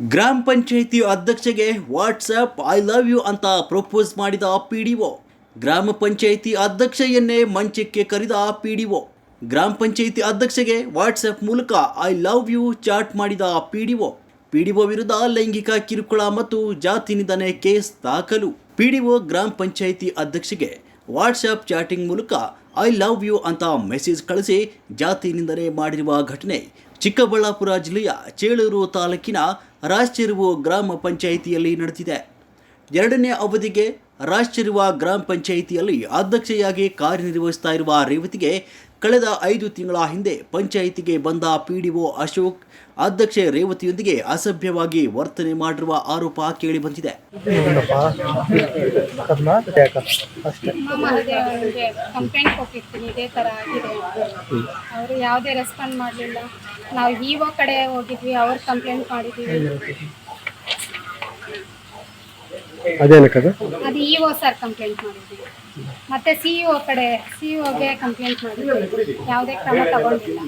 ಗ್ರಾಮ ಪಂಚಾಯಿತಿ ಅಧ್ಯಕ್ಷೆಗೆ WhatsApp I love you ಅಂತ ಪ್ರಪೋಸ್ ಮಾಡಿದ ಪಿ ಡಿ ಒ ಗ್ರಾಮ ಪಂಚಾಯಿತಿ ಅಧ್ಯಕ್ಷೆಯನ್ನೇ ಮಂಚಕ್ಕೆ ಕರೆದ ಪಿ ಡಿ ಒ ಗ್ರಾಮ ಪಂಚಾಯಿತಿ ಅಧ್ಯಕ್ಷೆಗೆ ವಾಟ್ಸಪ್ ಮೂಲಕ ಐ ಲವ್ ಯು ಚಾಟ್ ಮಾಡಿದ P D O P D O ವಿರುದ್ಧ ಲೈಂಗಿಕ ಕಿರುಕುಳ ಮತ್ತು ಜಾತಿ ನಿಧನೆ ಕೇಸ್ ದಾಖಲು. ಪಿ ಡಿ ಒ ಗ್ರಾಮ ಪಂಚಾಯಿತಿ ಅಧ್ಯಕ್ಷೆಗೆ ವಾಟ್ಸಪ್ ಚಾಟಿಂಗ್ ಮೂಲಕ ಐ ಲವ್ ಯು ಅಂತ ಮೆಸೇಜ್ ಕಳಿಸಿ ಜಾತಿ ನಿಂದನೆ ಮಾಡಿರುವ ಘಟನೆ. ಚಿಕ್ಕಬಳ್ಳಾಪುರ ಜಿಲ್ಲೆಯ ಚೇಳೂರು ತಾಲೂಕಿನ ರಾಷ್ಟಿರುವ ಗ್ರಾಮ ಪಂಚಾಯಿತಿಯಲ್ಲಿ ನಡೆದಿದೆ. ಎರಡನೇ ಅವಧಿಗೆ ರಾಷ್ಟಿರುವ ಗ್ರಾಮ ಪಂಚಾಯಿತಿಯಲ್ಲಿ ಅಧ್ಯಕ್ಷೆಯಾಗಿ ಕಾರ್ಯನಿರ್ವಹಿಸ್ತಾ ಇರುವ ರೇವತಿಗೆ ಕಳೆದ ಐದು ತಿಂಗಳ ಹಿಂದೆ ಪಂಚಾಯಿತಿಗೆ ಬಂದ ಪಿಡಿಒ ಅಶೋಕ್ ಅಧ್ಯಕ್ಷೆ ರೇವತಿಯೊಂದಿಗೆ ಅಸಭ್ಯವಾಗಿ ವರ್ತನೆ ಮಾಡಿರುವ ಆರೋಪ ಕೇಳಿ ಬಂದಿದೆ. ಯಾವುದೇ ರೆಸ್ಪಾಂಡ್ ಮಾಡಲಿಲ್ಲ. ನಾವು ಇಒ ಕಡೆ ಹೋಗಿದ್ವಿ, ಅವ್ರು ಕಂಪ್ಲೇಂಟ್ ಮಾಡಿದ್ದೀವಿ ಅದೇನಕ್ಕದು ಅದು ಇಒ ಸರ್ ಕಂಪ್ಲೇಂಟ್ ಮಾಡಿದ್ದೀವಿ ಮತ್ತೆ ಸಿ ಇಒ ಕಡೆ ಸಿ ಕಂಪ್ಲೇಂಟ್ ಮಾಡಿದ್ದೀವಿ ಯಾವುದೇ ಕ್ರಮ ತಗೊಂಡಿಲ್ಲ.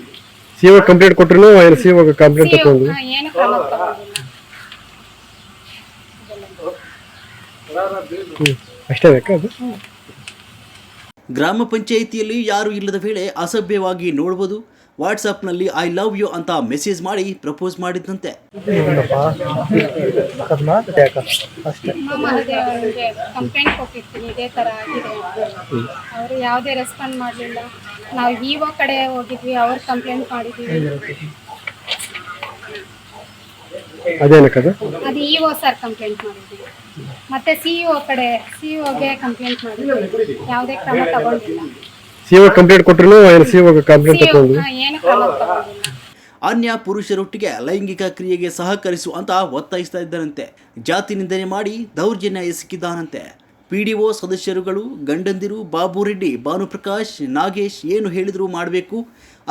ಸಿ ಒ ಕಂಪ್ಲೇಂಟ್ ಕೊಟ್ರು ಏನು ಸಿ ಒ ಕಂಪ್ಲೇಂಟ್ ಸಿ ತಗೊಂಡು ಏನು ಕ್ರಮ ತಗೊಂಡಿಲ್ಲ. ಅಷ್ಟೇ ಬೇಕಾ ಅದು? ಗ್ರಾಮ ಪಂಚಾಯಿತಿಯಲ್ಲಿ ಯಾರು ಇಲ್ಲದ ವೇಳೆ ಅಸಭ್ಯವಾಗಿ ನೋಡುವುದು ವಾಟ್ಸಪ್ನಲ್ಲಿ ಐ ಲವ್ ಯು ಅಂತ ಮೆಸೇಜ್ ಮಾಡಿ ಪ್ರಪೋಸ್ ಮಾಡಿದ್ದಂತೆ. ಮಹದೇವನಿಗೆ ಕಂಪ್ಲೇಂಟ್ ಕೊಟ್ಟಿರ್ತೀನಿ ಇದೇ ಥರ ಆಗಿದೆ ಅವರು ಯಾವುದೇ ರೆಸ್ಪಾಂಡ್ ಮಾಡಲಿಲ್ಲ ನಾವು ಇಒ ಕಡೆ ಹೋಗಿದ್ವಿ ಅವ್ರು ಕಂಪ್ಲೇಂಟ್ ಮಾಡಿದ್ವಿ ಅದೇನಕ್ಕದು ಅದು ಇಒ ಸರ್ ಕಂಪ್ಲೇಂಟ್ ಮಾಡಿದ್ವಿ ಮತ್ತೆ ಸಿಇಒ ಕಡೆ ಸಿಇಒಗೆ ಕಂಪ್ಲೇಂಟ್ ಮಾಡಿದ್ವಿ ಯಾವುದೇ ಕ್ರಮ ತಗೊಂಡಿಲ್ಲ. ಸಿ ಕಂಪ್ಲೀಟ್ ಕೊಟ್ರು ಸಿಒ ಕಂಪ್ಲೀಟ್ ತಗೊಂಡು? ಏನು ಕ್ರಮ ತಗೊಂಡಿಲ್ಲ. ಅನ್ಯ ಪುರುಷರೊಟ್ಟಿಗೆ ಲೈಂಗಿಕ ಕ್ರಿಯೆಗೆ ಸಹಕರಿಸು ಅಂತ ಒತ್ತಾಯಿಸ್ತಾ ಇದ್ದಾರಂತೆ ಜಾತಿ ನಿಂದನೆ ಮಾಡಿ ದೌರ್ಜನ್ಯ ಎಸಗಿದ್ದಾನಂತೆ. ಪಿಡಿಒ ಸದಸ್ಯರುಗಳು ಗಂಡಂದಿರು ಬಾಬು ರೆಡ್ಡಿ ಭಾನುಪ್ರಕಾಶ್ ನಾಗೇಶ್ ಏನು ಹೇಳಿದರೂ ಮಾಡಬೇಕು.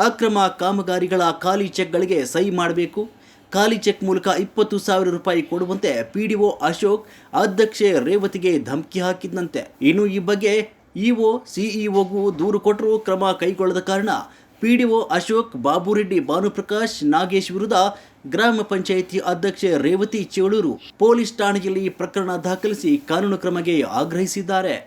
ಅಕ್ರಮ ಕಾಮಗಾರಿಗಳ ಖಾಲಿ ಚೆಕ್ಗಳಿಗೆ ಸಹಿ ಮಾಡಬೇಕು. ಖಾಲಿ ಚೆಕ್ ಮೂಲಕ ಇಪ್ಪತ್ತು ಸಾವಿರ ರೂಪಾಯಿ ಕೊಡುವಂತೆ ಪಿಡಿಒ ಅಶೋಕ್ ಅಧ್ಯಕ್ಷೆ ರೇವತಿಗೆ ಧಮಕಿ ಹಾಕಿದ್ದಂತೆ ಇನ್ನು ಈ ಬಗ್ಗೆ ಇಒ, ಸಿಇಒಗೂ ದೂರು ಕೊಟ್ಟರೂ ಕ್ರಮ ಕೈಗೊಳ್ಳದ ಕಾರಣ ಪಿಡಿಒ ಅಶೋಕ್ ಬಾಬುರೆಡ್ಡಿ, ಭಾನುಪ್ರಕಾಶ್ ನಾಗೇಶ್ ವಿರುದ್ಧ ಗ್ರಾಮ ಪಂಚಾಯಿತಿ ಅಧ್ಯಕ್ಷೆ ರೇವತಿ ಚೇಳೂರು ಪೊಲೀಸ್ ಠಾಣೆಯಲ್ಲಿ ಪ್ರಕರಣ ದಾಖಲಿಸಿ ಕಾನೂನು ಕ್ರಮಕ್ಕೆ ಆಗ್ರಹಿಸಿದ್ದಾರೆ.